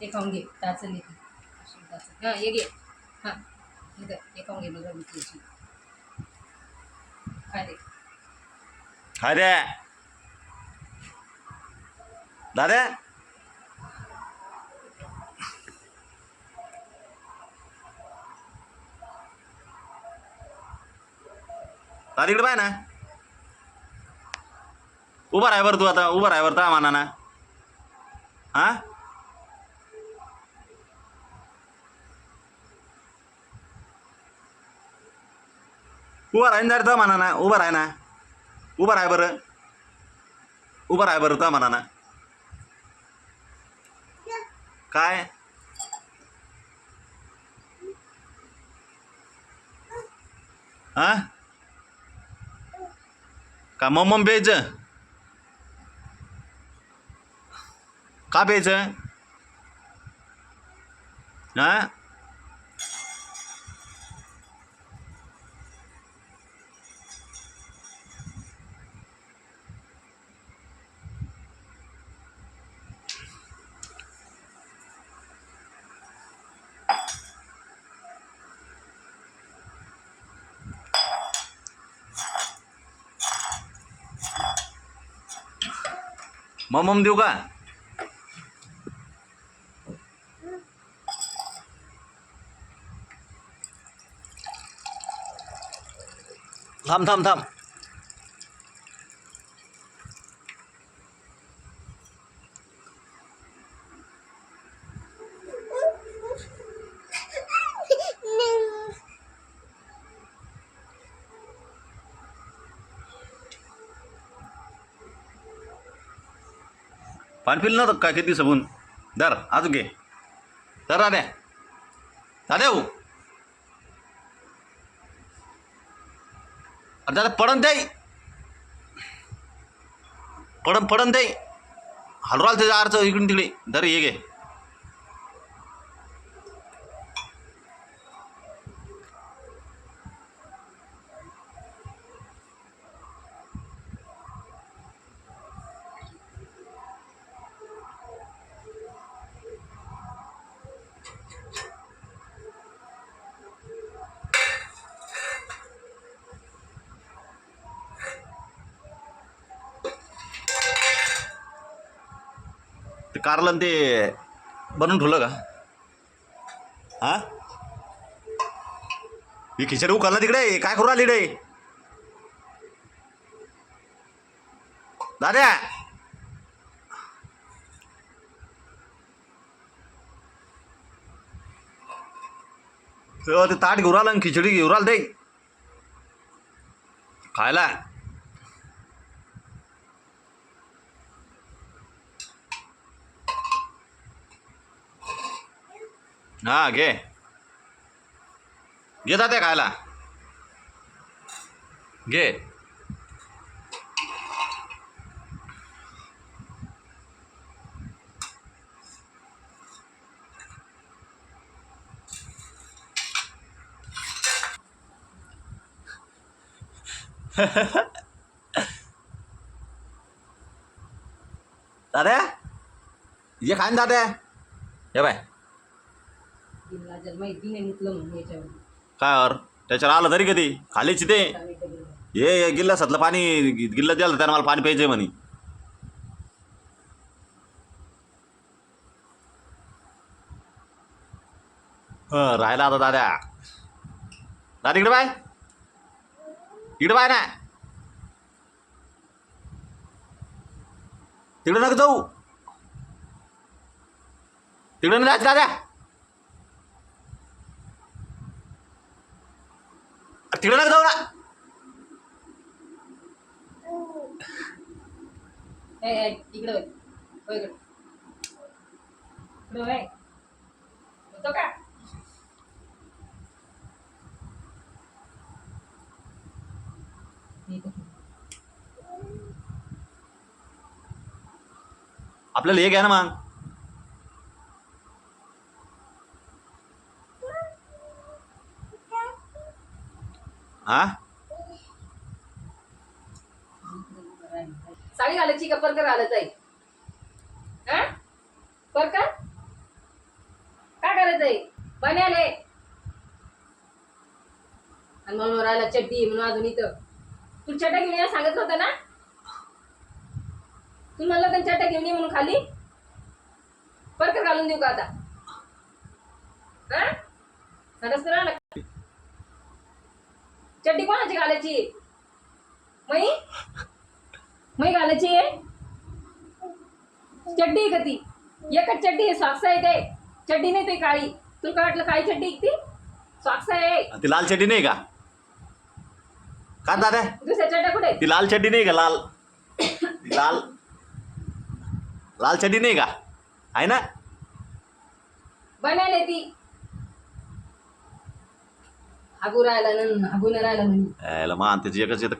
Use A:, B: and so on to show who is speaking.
A: ते खाऊन घे. टाचल येते हां ये घे. हां. इथं ते खाऊन घे बघा मी तुझी खा दे.
B: हाय रे दादा. दादा इकडे पाय ना. उभा राहा बरं तू आता उभा राहा बरं ता माना ना हां? उभा राहीन जर तर म्हणा ना उभा राह ना उभा राह बरं. उभा राह बरं तर म्हणा ना काय? हा का मम्मम बेज का बेज हां मम्मम देऊ का थांब थांब थांब पाणी ना काय? किती सबून दर अजून घे. दर दाद्या दाद्या हो अरे दादा पडन ते पडन पडन दे. हलवाल त्याच्या आरचं इकडून तिकडे. दर ये घे. कारलं ते बनवून ठेवलं का? हा? ही खिचडी उकरला तिकडे काय करू आली रे दाद्या ते ताट घेऊन आलं आणि खिचडी घेऊन आला ते. खायला? हा घे. घे जाते खायला. घे. दादा ये खाय ना दाद्या हे बाय.
A: तिला जर माहिती नाही म्हणून याच्यावर.
B: काय अर त्याच्यावर आलं तरी कधी? खालीच ते हे हे गिल्लासातलं पाणी गिल्ला द्याल त्यानं मला पाणी प्यायचंय म्हणे. हं राहिला आता दाद्या दादा इकडे बाय इकडे बाय ना. तिकडे नका जाऊ. तिकडे नाही जायचं दाद्या तिकडे नका जाऊ ना.
A: इथं.
B: आपल्याला हे घ्या ना मग. हा?
A: साडी घालायची का? परकर घालत आहे. हा? परकर? आहे? बन्याले आणि म्हणून राहिला चड्डी म्हणून अजून इथं. तू चड्डा घेऊन या सांगत होता ना? तू म्हणलं तर चड्डा घेऊन ये म्हणून खाली? परकर घालून देऊ का आता? हा? सांगत तर राहिला चड्डी कोणाची घालायची? मै मै घालायची आहे? चड्डी आहे का ती? एकच चड्डी आहे सॉक्स आहे ते चड्डी नाही ते काळी. तुला काय वाटलं काळी चड्डी आहे ती? सॉक्स आहे.
B: ती लाल चड्डी नाही का? का दादा
A: दुसऱ्या चड्ड्या कुठे आहेत?
B: ती लाल चड्डी नाही का लाल? लाल? लाल चड्डी नाही का? आहे ना?
A: बनायला ती. हागू राहिला न राहिला म्हणे.
B: यायला मान त्याची एकच येतं